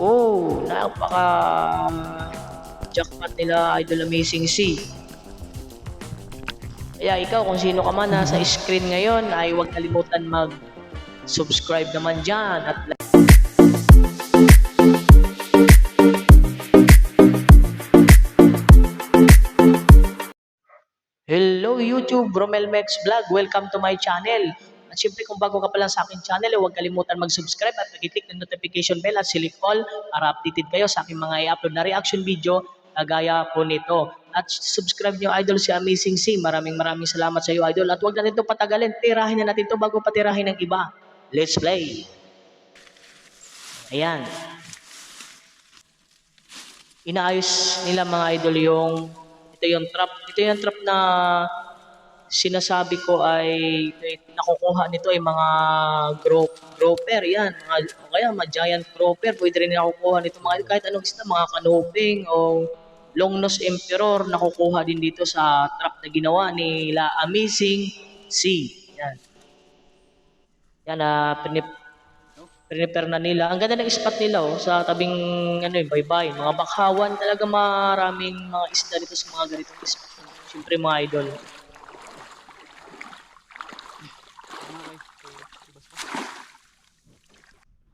Oh, napaka jackpot nila Idol Amazing C. Kaya ikaw, kung sino ka man nasa screen ngayon, ay huwag kalimutan mag-subscribe naman dyan at Hello YouTube, Romelmex Vlog. Welcome to my channel. At kung bago ka pa lang sa aking channel, huwag kalimutan mag-subscribe at mag-click ng notification bell at select all para updated kayo sa aking mga i-upload na reaction video na gaya po nito. At subscribe niyo idol si Amazing C. Maraming maraming salamat sa iyo idol. At huwag natin ito patagalin. Tirahin na natin ito bago patirahin ng iba. Let's play. Ayan. Inaayos nila mga idol yung ito yung trap. Ito yung trap na sinasabi ko ay nakukuha nito ay mga group grouper yan mga, o kaya mga giant grouper pwede rin nakukuha nito mga kahit anong isda mga kanuping o long nose emperor nakukuha din dito sa trap na ginawa nila Amazing Sea yan yan na pinip prepare na nila. Ang ganda ng spot nila oh, sa tabing ano yung baybay, mga bakhawan, talaga maraming mga isda dito sa mga ganitong spot. Siyempre mga idol.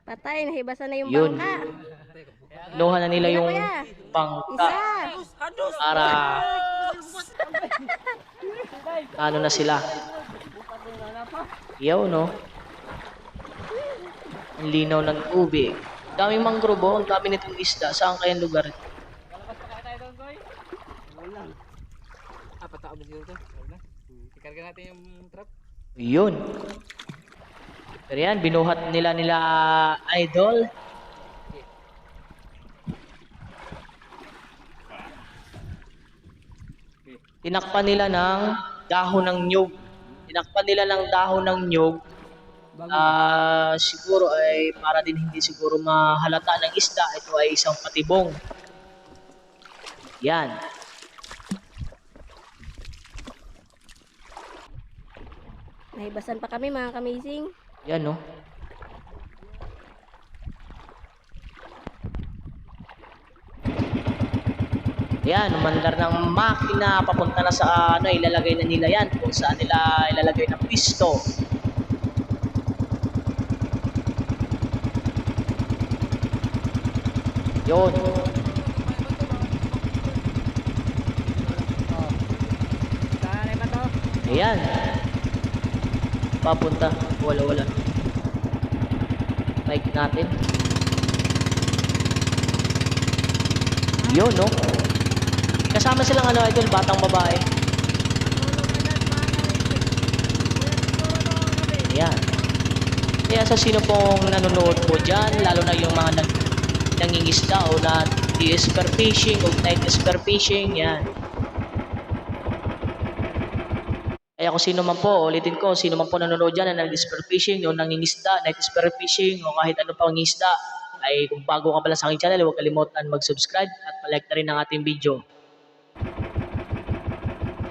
Patay, nahibasan na yung Yun. bangka. Kinuha na nila yung kuya. Isa. para ano na sila. Yaw no. Ang linaw ng tubig. Daming mangrove oh, ang dami nitong isda. Saan kayang lugar? Ah, patao ba siguro to? Wala na. Ikarga natin yung trap. Yun. Pero yan, binuhat nila nila idol. Tinakpan nila ng dahon ng nyug. Tinakpan nila ng dahon ng nyug. Ah, siguro ay para din hindi siguro mahalata ng isda, ito ay isang patibong. Yan. Nahibasan pa kami mga kamising. Yan no. Yan, umandar ng makina papunta na sa ano, ilalagay na nila yan kung saan nila ilalagay ng pisto. Yun. Ayan. Papunta. Wala, wala. Mic natin. Yun, no? Kasama silang ano, idol, batang babae. Ayan. Kaya sa sino pong nanonood po dyan, lalo na yung mga nag nangingisda o na spear fishing o night spear fishing, yan. Kaya kung sino man po, ulitin ko, sino man po nanonood dyan na nag-spear fishing o nangingisda, night spear fishing o kahit ano pang isda, ay kung bago ka pala sa aking channel, huwag kalimutan mag-subscribe at palike na rin ang ating video.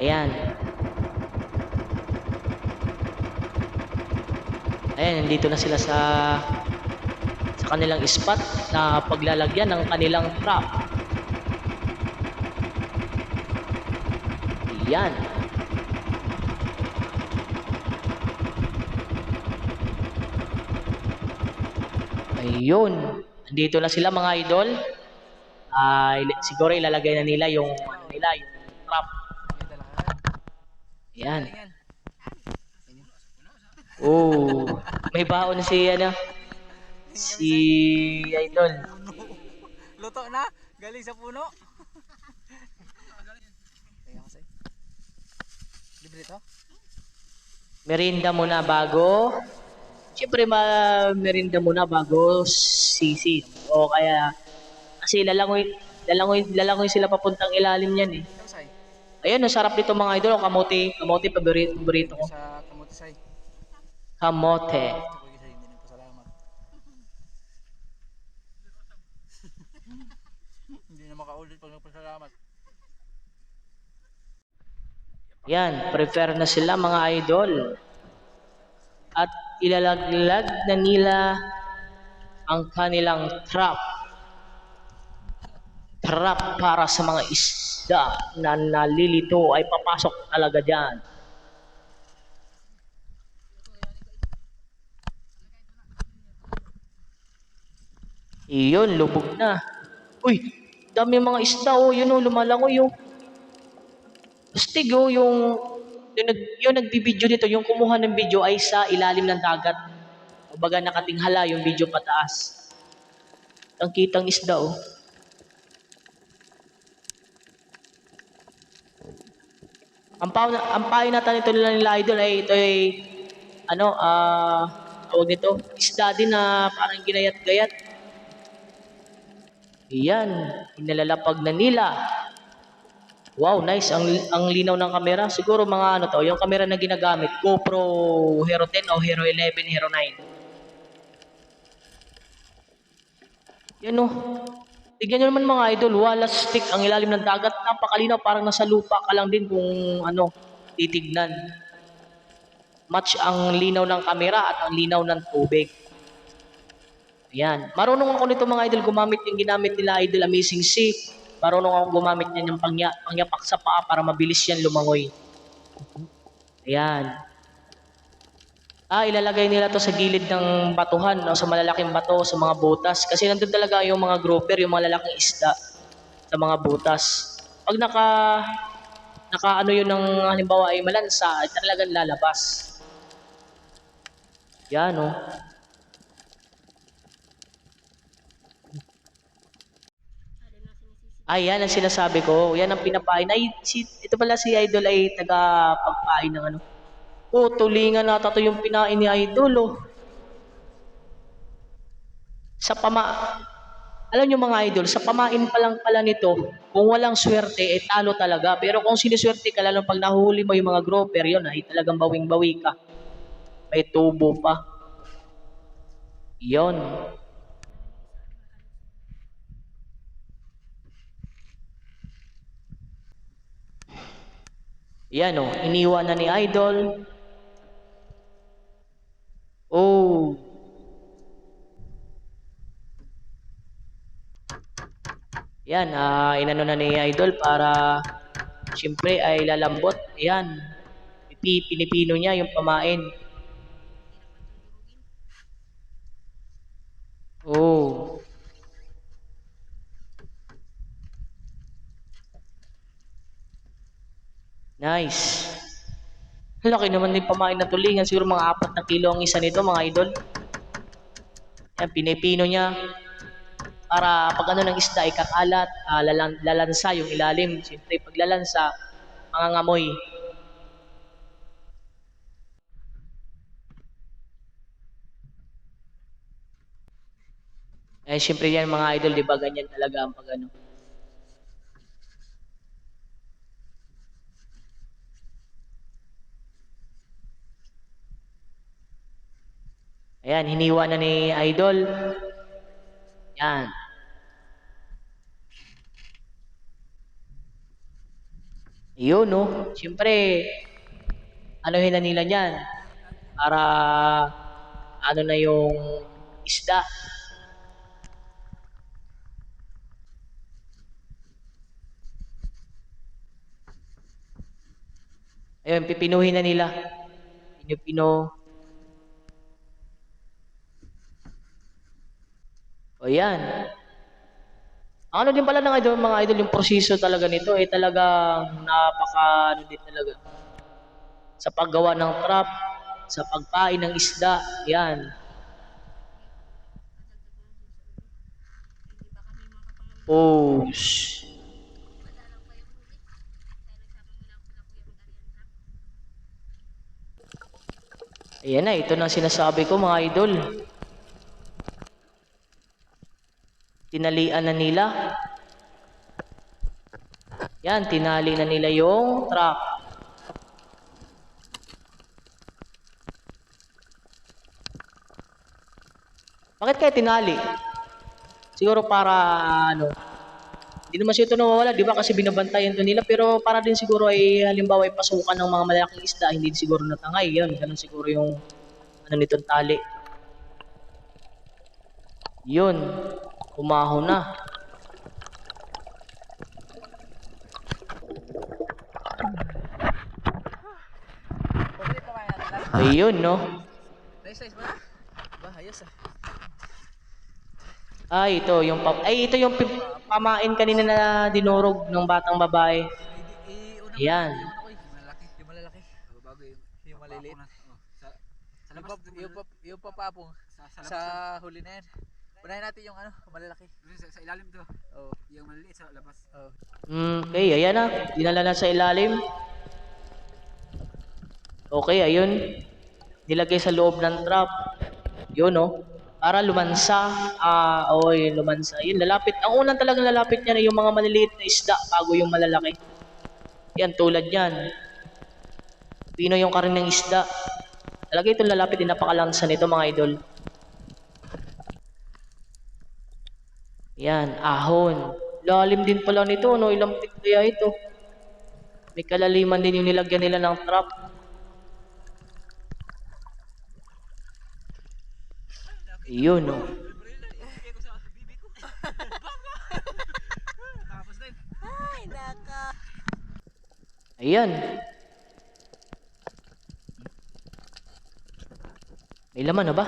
Ayan. Ayan, nandito na sila sa sa kanilang spot na paglalagyan ng kanilang trap. Yan. Ayun. Nandito na sila mga idol. Il- siguro ilalagay na nila yung ano nila, yung trap. Yan talaga. Yan. Yan. Oh, may baon si ano si idol. Luto na. Galing sa puno. Libre to? Merinda muna bago. Siyempre, ma merinda muna bago sisi. O kaya, kasi lalangoy, lalangoy, lalangoy sila papuntang ilalim yan eh. Ayun, ang sarap dito mga idol. Kamote, kamote, paborito, paborito ko. Sa. Kamote. Ito kasi hindi na makaulit pag nagpasalamat. Yan, prepare na sila mga idol. At ilalaglag na nila ang kanilang trap. trap para sa mga isda na nalilito ay papasok talaga dyan. Iyon, lubog na. Uy, dami mga isda oh, yun oh, lumalangoy oh. Astig oh, yung, yung, nag, yung nagbibideo dito, yung kumuha ng video ay sa ilalim ng dagat. O baga nakatinghala yung video pataas. Ang kitang isda oh. Ang pa ang payo natin ito nila nila idol ay ito ay ano ah tawag nito isda din na parang ginayat-gayat. Iyan, inalalapag na nila. Wow, nice. Ang, ang linaw ng kamera. Siguro mga ano to, yung kamera na ginagamit, GoPro Hero 10 o Hero 11, Hero 9. Yan o. Tignan nyo naman mga idol, wala stick ang ilalim ng dagat. Napakalinaw, parang nasa lupa ka lang din kung ano, titignan. Match ang linaw ng kamera at ang linaw ng tubig. Ayan. Marunong ako nito mga idol gumamit yung ginamit nila idol Amazing Sea. Marunong ako gumamit niyan yung pangya, pangyapak sa paa para mabilis yan lumangoy. Ayan. Ah, ilalagay nila to sa gilid ng batuhan o sa malalaking bato, sa mga butas. Kasi nandun talaga yung mga grouper, yung mga lalaking isda sa mga butas. Pag naka, naka ano yun ng halimbawa ay malansa, ay talagang lalabas. Yan oh. Ay, yan ang sinasabi ko. Yan ang pinapain. Ay, si, ito pala si Idol ay taga-pagpain ng ano. Oh, tulingan nata to yung pinain ni Idol, oh. Sa pama... Alam nyo mga idol, sa pamain pa lang pala nito, kung walang swerte, eh talo talaga. Pero kung siniswerte ka, lalo pag nahuhuli mo yung mga grouper, yun ay talagang bawing-bawi ka. May tubo pa. Yon. Yan o, iniwan na ni Idol. Oh. Yan, ah, inano na ni Idol para siyempre ay lalambot. Yan. Pinipino niya yung pamain. Oh. Nice. Laki naman din pamain na tulingan. Siguro mga apat na kilo ang isa nito, mga idol. Yan, pinipino niya. Para pag ano ng isda, ikakalat, ah, lalan, lalansa yung ilalim. Siyempre, pag lalansa, mga ngamoy. Eh, siyempre yan mga idol, di ba ganyan talaga ang pag ano. Ayan, hiniwa na ni Idol. Yan. Yun, no? Siyempre, ano na nila niyan? Para, ano na yung isda. Ayun, pipinuhin na nila. Pinupino. O yan. Ano din pala ng idol, mga idol, yung proseso talaga nito ay talagang napaka, ano din talaga. Sa paggawa ng trap, sa pagpain ng isda, yan. Oh, shh. Ayan na, ito na sinasabi ko mga idol. Tinalian na nila. Yan, tinali na nila yung truck. Bakit kaya tinali? Siguro para ano, hindi naman siya ito nawawala, di ba? Kasi binabantayan to nila. Pero para din siguro ay halimbawa ay pasukan ng mga malalaking isda, hindi din siguro natangay. Yan, ganun siguro yung ano nitong tali. Yun, Kumaho na. Ayun, no? Nice size ba? Ba, ah. Ah, ito yung pap Ay, ito yung pamain kanina na dinurog ng batang babae. Yan. Yung malalaki. Bago yung, yung maliliit. Sa, sa labas, yung, yung, yung papapong. Sa, sa huli na yan. Unahin natin yung ano, malalaki. Sa, sa ilalim to. Oo. Yung maliliit sa labas. Oo. Hmm, okay, ayan na. Dinala na sa ilalim. Okay, ayun. Nilagay sa loob ng trap. Yun, no? Para lumansa. Ah, oy, lumansa. Yun, lalapit. Ang unang talagang lalapit niya yung mga maliliit na isda bago yung malalaki. Yan, tulad yan. Pino yung karin ng isda. Talaga itong lalapit din napakalansa nito mga idol. Yan, ahon. Lalim din pala nito, no? Ilang feet kaya ito? May kalaliman din yung nilagyan nila ng trap. Yun, no? Ayan. May laman na ba?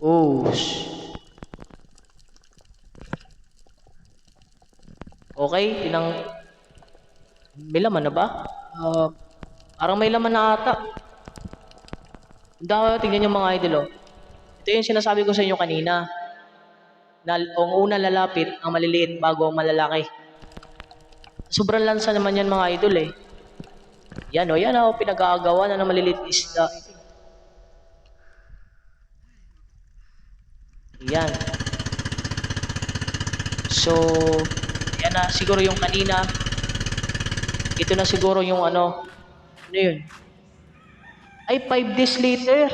Oh. Okay, tinang... May laman na ba? Ah, parang may laman na ata. Daw, tingnan yung mga idol, oh. Ito yung sinasabi ko sa inyo kanina na ang una lalapit ang maliliit bago ang malalaki. Sobrang lansa naman yan mga idol eh. Yan o, yan o, pinag-aagawa na ng maliliit isda. Yan. So, yan na siguro yung kanina. Ito na siguro yung ano. Ano yun? Ay, 5 days later.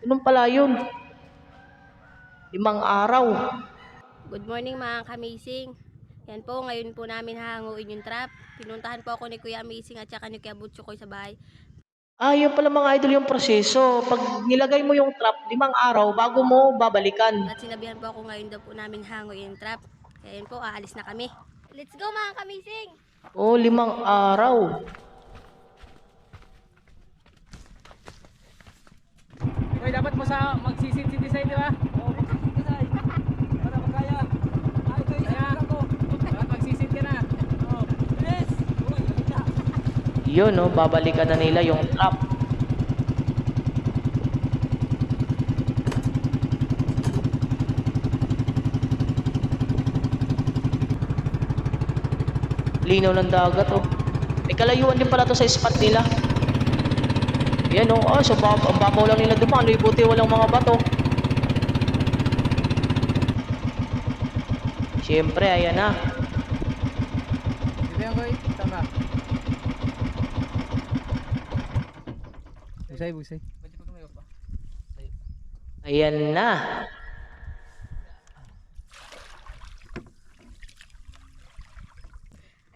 Ganun pala yun. Limang araw. Good morning mga kamising. Yan po, ngayon po namin hanguin yung trap. Pinuntahan po ako ni Kuya Amazing at saka ni Kuya Butcho ko sa bahay. Ah, yun pala mga idol yung proseso. Pag nilagay mo yung trap, limang araw bago mo babalikan. At sinabihan po ako ngayon daw po namin hanguin yung trap. Kaya yun po, aalis na kami. Let's go mga kamising! Oh, limang araw. Uy, dapat mo sa magsisit si design, di ba? Oo, magsisit design. Para magkaya. Ay, ito yung Kaya, dapat magsisit ka na. Uy, halika. Yun, no, babalikan na nila yung trap. Linaw ng dagat, oh. May kalayuan din pala to sa spot nila. Yan, oh. Ah, so bab ang babaw lang nila dumaan. Ano, buti walang mga bato. Siyempre, ayan na. Di ba yan, Koy? Tama. Busay, busay. Ayan na.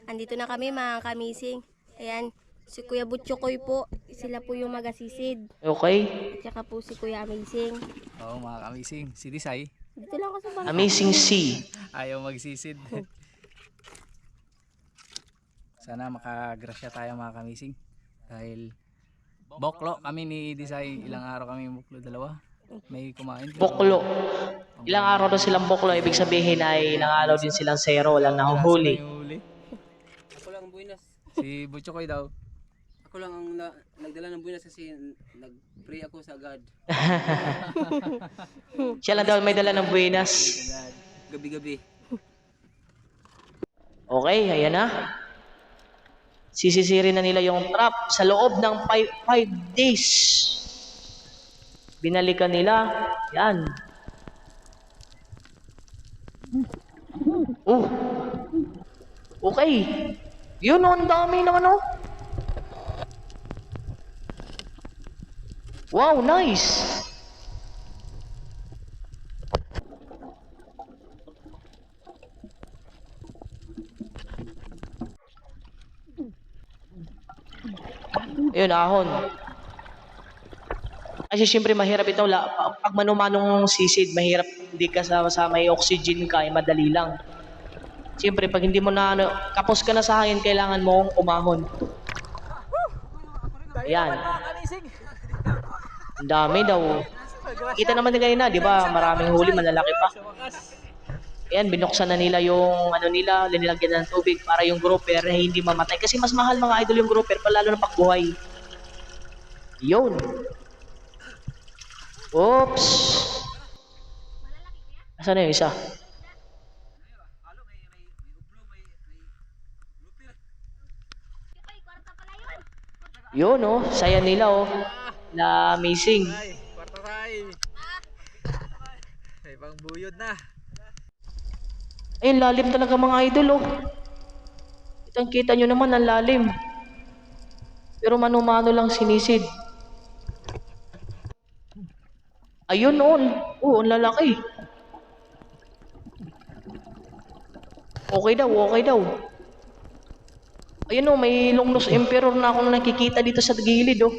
Andito na kami mga kamising. Ayan, si Kuya Butcho Koy po. Sila po yung magasisid. Okay. At saka po si Kuya Amazing. Oo, mga kamising. Si Desai. Dito lang ako sa bahay. Amazing sea. Ayaw magsisid. Sana makagrasya tayo mga kamising. Dahil boklo kami ni Desai. Ilang araw kami boklo. Dalawa. May kumain. Boklo. Ilang araw na silang boklo, ibig sabihin ay ilang araw din silang zero, walang nahuhuli. May huli. Ako lang ang buinas. Si Butchokoy daw. Ako lang ang na, nagdala ng buinas kasi nag-pray ako sa God. Siya lang daw may dala ng buenas. Gabi-gabi. Okay, ayan na. Sisisirin na nila yung trap sa loob ng 5 days. Binalikan nila. Yan. Oh. Okay. Yun, oh, ang dami ng ano. Wow, nice. Ayun, ahon. Kasi syempre mahirap ito. Pag manumanong sisid, mahirap hindi ka sa, sa may oxygen ka, eh, madali lang. Siyempre, pag hindi mo na, ano, kapos ka na sa hangin, kailangan mong umahon. Ayan. Ang dami daw. Kita naman din kanina, di ba? Maraming huli, malalaki pa. Ayan, binuksan na nila yung ano nila, linilagyan ng tubig para yung grouper ay hindi mamatay. Kasi mas mahal mga idol yung grouper, palalo na pagbuhay. Yun. Oops. Asan na yung isa? Yun oh, saya nila oh. Na amazing. Ay, kwarto tayo. May pang buyod na. Ayun, lalim talaga mga idol, oh. Kitang kita nyo naman, ang lalim. Pero mano-mano lang sinisid. Ayun, oh. Oh, ang lalaki. Okay daw, okay daw. Ayun, oh, may Longnose Emperor na akong nakikita dito sa gilid, oh.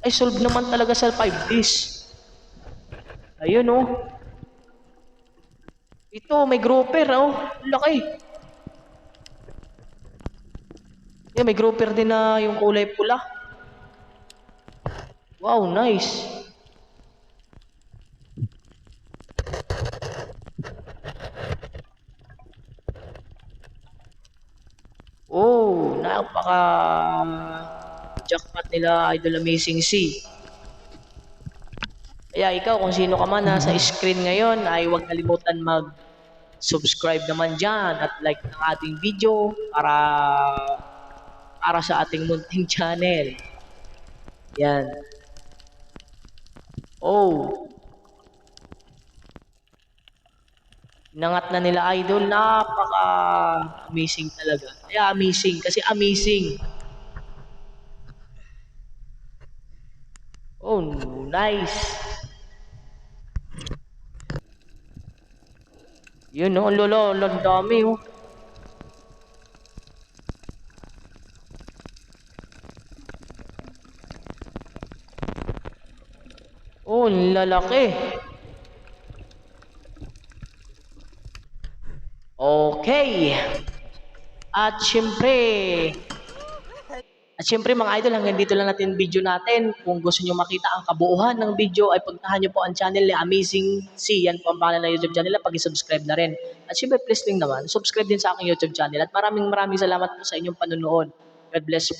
Ay, solve naman talaga sa 5 days. Ayun, oh. Ito, may grouper, oh. Laki. Yeah, may grouper din na yung kulay pula. Wow, nice. Oh, napaka jackpot nila Idol Amazing C. Kaya ikaw, kung sino ka man nasa screen ngayon, ay huwag kalimutan mag subscribe naman dyan at like ng ating video para para sa ating munting channel. Yan. Oh. Nangat na nila idol, napaka amazing talaga. Kaya amazing kasi amazing. Oh, nice. Yun oh, lolo, lolo, dami oh. Oh, lalaki. Okay. At syempre, at syempre mga idol, hanggang dito lang natin video natin. Kung gusto nyo makita ang kabuuhan ng video, ay puntahan nyo po ang channel ni Amazing C. Yan po ang pangalan ng YouTube channel. Pag-subscribe na rin. At syempre, please din naman, subscribe din sa aking YouTube channel. At maraming maraming salamat po sa inyong panunood. God bless po.